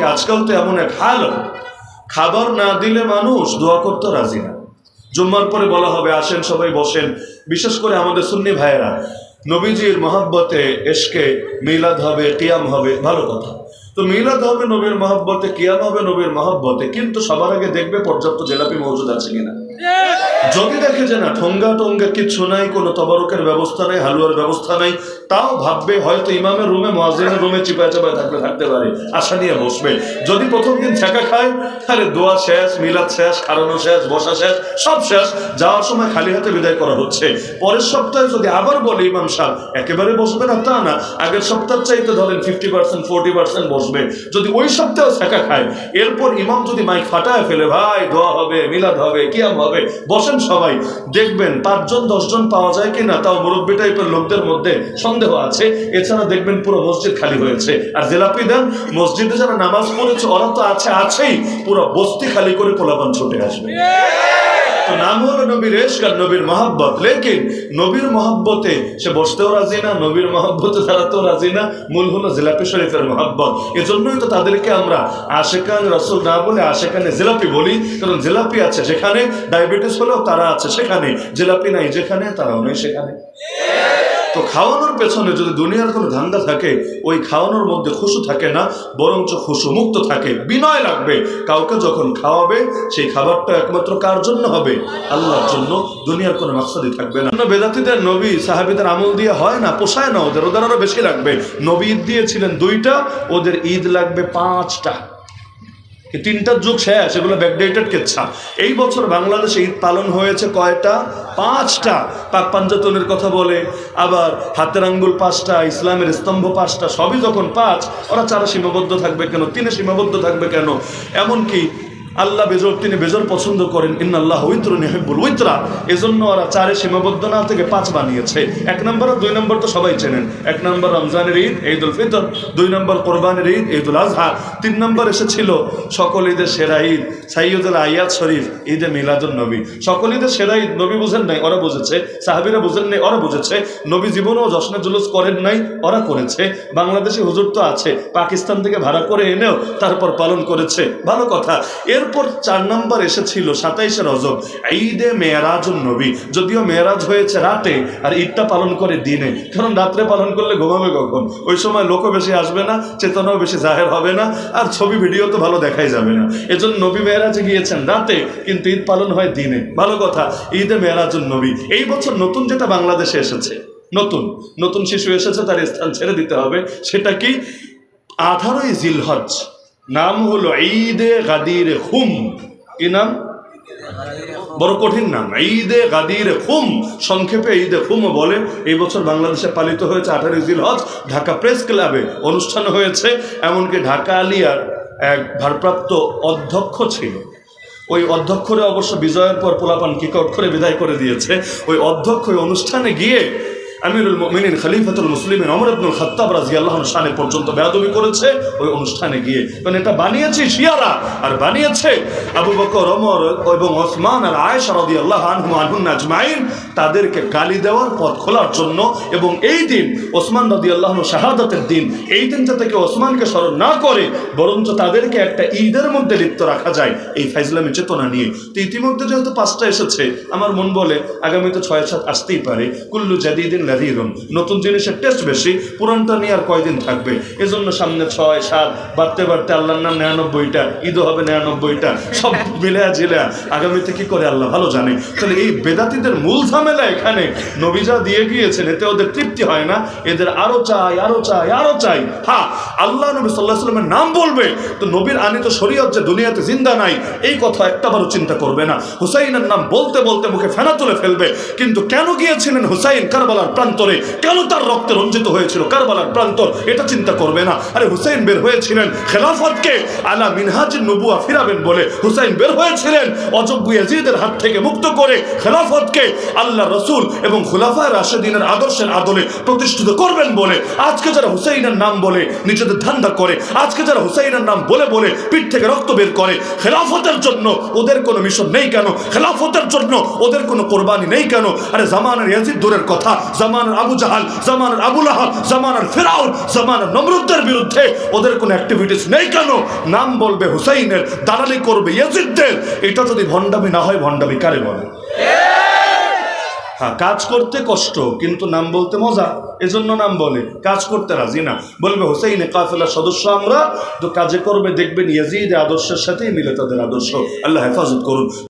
কি আজকাল তো এমন এক হাল। খাবার না দিলে মানুষ দোয়া করতে রাজি না। জুম্মার পরে বলা হবে, আসেন সবাই, বসেন। বিশেষ করে আমাদের সুন্নি ভাইয়েরা। নবীজির মহাব্বতে এসকে মিলাদ হবে, কিয়াম হবে, ভালো কথা। তো মিলাদ হবে নবীর মহাব্বতে, কিয়াম হবে নবীর মহাব্বতে, কিন্তু সবার আগে দেখবে পর্যাপ্ত জেলাপি মজুদ আছে কিনা। যদি দেখে যে না, ঠোঙ্গা টোঙ্গা কিচ্ছু নাই, কোনো তবরকের ব্যবস্থা নেই, হালুয়ার ব্যবস্থা নাই, তাও ভাববে হয়তো ইমামের রুমে মহাজিনের রুমে চিপায় চাপায় থাকলে থাকতে পারে। আশা নিয়ে বসবে। যদি প্রথম দিন ছেঁকা খায় তাহলে দোয়া শেষ, মিলাদ শেষ খারানো শেষ, বসা শেষ, সব শেষ, যাওয়ার সময় খালি হাতে বিদায় করা হচ্ছে। পরের সপ্তাহে যদি আবার বলে ইমাম সাহেব, একেবারে বসবে না, তা না, আগের সপ্তাহ চাইতে ধরেন ফিফটি পার্সেন্ট ফোরটি পার্সেন্ট বসবে। যদি ওই সপ্তাহে ছেঁকা খায়, এরপর ইমাম যদি মাইক ফাটায় ফেলে, ভাই, দোয়া হবে, মিলাদ হবে, কিয়াম হবে বসেন সবাই, দেখবেন পাঁচজন, দশজন পাওয়া যায় কি না তাও মুরব্বী টাইপের লোকদের মধ্যে সন্দেহ আছে। এছাড়া দেখবেন পুরো মসজিদ খালি হয়েছে। আর জেলাপি দেন, মসজিদে যারা নামাজ পড়েছে, ওরা তো আছে, আছেই। পুরো বস্তি খালি করে পোলাপান ছুটে আসবে। তো নাম হলো নবীর এশক আর নবীর মহাব্বত। লেকিন নবীর মহাব্বতে সে বসতেও রাজি না, নবীর মহাব্বতে দাঁড়াতেও রাজি না, মূল হলো জিলাপি শরীফের মহাব্বত। এজন্যই তো তাদেরকে আমরা আশেকান রসুল না বলে আশেকানে জিলাপি বলি, কারণ জিলাপি আছে যেখানে ডায়াবেটিস হলেও তারা আছে সেখানে, জিলাপি নাই যেখানে, তারাও নেই সেখানে। তো খাওয়ানোর পেছনে যদি দুনিয়ার কোনো ধান্দা থাকে, ওই খাওয়ানোর মধ্যে খুশু থাকে না, বরঞ্চ খুশু মুক্ত থাকে। বিনয় লাগবে। কাউকে যখন খাওয়াবে, সেই খাবারটা একমাত্র কার জন্য হবে? আল্লাহর জন্য। দুনিয়ার কোনো মাকসাদি থাকবে না। বেদাতিদের নবী, সাহাবিদের আমল দিয়ে হয় না, পোষায় না ওদের। ওদের আরও বেশি লাগবে। নবী ঈদ দিয়েছিলেন দুইটা, ওদের ঈদ লাগবে পাঁচটা। এই তিনটার যুগ শেষ এগুলো ব্যাকডেটেড কেচ্ছা। এই বছর বাংলাদেশে ঈদ পালন হয়েছে কয়টা? পাঁচটা। পাক পাঞ্জাতনের কথা বলে, আবার হাতের আঙ্গুল পাঁচটা, ইসলামের স্তম্ভ পাঁচটা, সবই যখন পাঁচ, ওরা চারা সীমাবদ্ধ থাকবে কেন? তিনে সীমাবদ্ধ থাকবে কেন? এমনকি আল্লাহ বেজর, তিনি বেজর পছন্দ করেন। ইন আল্লাহ উইত্র নেহেবুল উইত্রা। এজন্য ওরা চারে সীমাবদ্ধ না থেকে পাঁচ বানিয়েছে। এক নম্বর দুই নম্বর তো সবাই চেনেন। এক নম্বর রমজানের ঈদ ঈদ উল ফিতর। দুই নম্বর কোরবানের ঈদ ঈদ উল আজহা। তিন নম্বর এসেছিল সকল ঈদের সেরা ঈদ সাইয়দুল আয়াত শরীফ, ঈদে মিলাদুল নবী। সকল ঈদের সেরা ঈদ নবী বুঝেন নাই, ওরা বুঝেছে। সাহাবিরা বুঝেন নাই, ওরা বুঝেছে। নবী জীবনেও জশ্নের জুলুস করেন নাই, ওরা করেছে। বাংলাদেশে হুজুর তো আছে, পাকিস্তান থেকে ভাড়া করে এনেও তারপর পালন করেছে। ভালো কথা। এরপর চার নম্বর এসেছিল সাতাইশে রজব, ঈদে মেয়েরাজুল নবী। যদিও মেয়েরাজ হয়েছে রাতে, আর ঈদটা পালন করে দিনে। কারণ রাত্রে পালন করলে ঘুমাবে কখন? ওই সময় লোকও বেশি আসবে না, চেতনাও বেশি জাহের হবে না, আর ছবি, ভিডিও তো ভালো দেখাই যাবে না। এজন্য নবী মেয়েরাজে গিয়েছেন রাতে, কিন্তু ঈদ পালন হয় দিনে। ভালো কথা, ঈদে মেয়েরাজুল নবী। এই বছর নতুন যেটা বাংলাদেশে এসেছে, নতুন নতুন শিশু এসেছে, তার স্থান ছেড়ে দিতে হবে। সেটা কি? আঠারোই জিলহজ। নাম হলো ঈদে গাদির হুম কি নাম? বড় কঠিন নাম। ঈদে গাদির খুম। সংক্ষেপে ঈদে খুম বলে, এই বছর বাংলাদেশে পালিত হয়েছে আঠারোই জিলহজ ঢাকা প্রেস ক্লাবে অনুষ্ঠান হয়েছে। এমনকি ঢাকা আলিয়ার এক ভারপ্রাপ্ত অধ্যক্ষ ছিল। ওই অধ্যক্ষরে অবশ্য বিজয়ের পর পোলাপান কিক করে বিদায় করে দিয়েছে। ওই অধ্যক্ষ ওই অনুষ্ঠানে গিয়ে আমিরুল মিনিন খলিফাতুল মুসলিমের অমর আব্দুল খত্তাব রাজি আল্লাহ শানে পর্যন্ত বেয়াদবি করেছে, ওই অনুষ্ঠানে গিয়ে। কারণ এটা বানিয়েছে শিয়ারা, আর বানিয়েছে আবু বকর, ওমর এবং ওসমান আর আয়েশা রাদি আল্লাহ আনহু আনহুন আজমাইন। তাদেরকে গালি দেওয়ার পথ খোলার জন্য এবং এই দিন ওসমান রাদি আল্লাহ শাহাদাতের দিন, এই দিনটা থেকে ওসমানকে স্মরণ না করে বরঞ্চ তাদেরকে একটা ঈদের মধ্যে লিপ্ত রাখা যায়, এই ফাইজলামী চেতনা নিয়ে। তো ইতিমধ্যে যেহেতু পাঁচটা এসেছে, আমার মন বলে আগামীতে ছয় সাত আসতেই পারে। কুল্লু জাদিদিন নতুন জিনিসের টেস্ট বেশি, পুরানটা নিয়ে আর কয়দিন থাকবে? এজন্য সামনে ছয়, সাত, বাড়তে বাড়তে আল্লাহর নাম নিরানব্বইটা ঈদও হবে নিরানব্বইটা, সব মিলে জিলে আগামীতে কি করে আল্লাহ ভালো জানে? তাহলে এই বেদাতিদের মূল ঝামেলা এখানে। নবীজা দিয়ে গিয়েছেন, এতে ওদের তৃপ্তি হয় না। এদের আরও চাই আরও চাই আরও চাই। হ্যাঁ আল্লাহ নবী সাল্লাহ সাল্লামের নাম বলবে। তো নবীর আনিত শরীয়ত যে দুনিয়াতে জিন্দা নাই, এই কথা একটাবারও চিন্তা করবে না। হুসাইনের নাম বলতে বলতে মুখে ফেনা তুলে ফেলবে। কিন্তু কেন গিয়েছিলেন হুসাইন কারবালার প্রান্তরে। কেন তার রক্তে রঞ্জিত হয়েছিল? কারবালার প্রান্তর। এটা চিন্তা করবে না। আরে হুসাইন বের হয়েছিলেন। খেলাফতকে আলা মিনহাজ নবুয়া ফিরাবেন বলে হুসাইন বের হয়েছিলেন। অযোগ্য ইয়াজিদের হাত থেকে মুক্ত করে খেলাফতকে আল্লাহ রসুল এবং খুলাফা রাশেদিনের আদর্শের আদলে প্রতিষ্ঠিত করবেন বলে আজকে যারা হুসাইনের নাম বলে নিজেদের ধান্দা করে, আজকে যারা হুসাইনের নাম বলে বলে পিঠ থেকে রক্ত বের করে, খেলাফতের জন্য ওদের কোনো মিশন নেই কেন? খেলাফতের জন্য ওদের কোনো কোরবানি নেই কেন? আরে জামানের ইয়াজিদ দূরের কথা। জামানার আবু জাহাল, জামানার আবুল আহাব জামানার ফেরাউন, জামানার নমরুদ্দের বিরুদ্ধে ওদের কোনো অ্যাক্টিভিটিস নেই কেন? নাম বলবে হুসাইনের, দালালি করবে ইয়াজিদদের। এটা যদি ভণ্ডামি না হয়, ভণ্ডামি কারে বলে? হ্যাঁ কাজ করতে কষ্ট, কিন্তু নাম বলতে মজা। এজন্য নাম বলে, কাজ করতে রাজি না। বলবে, হোসেইনে কাফেলার সদস্য আমরা, তো কাজে করবে, দেখবেন ইয়াজিদ আদর্শের সাথেই মিলে তাদের আদর্শ। আল্লাহ হেফাজত করুন।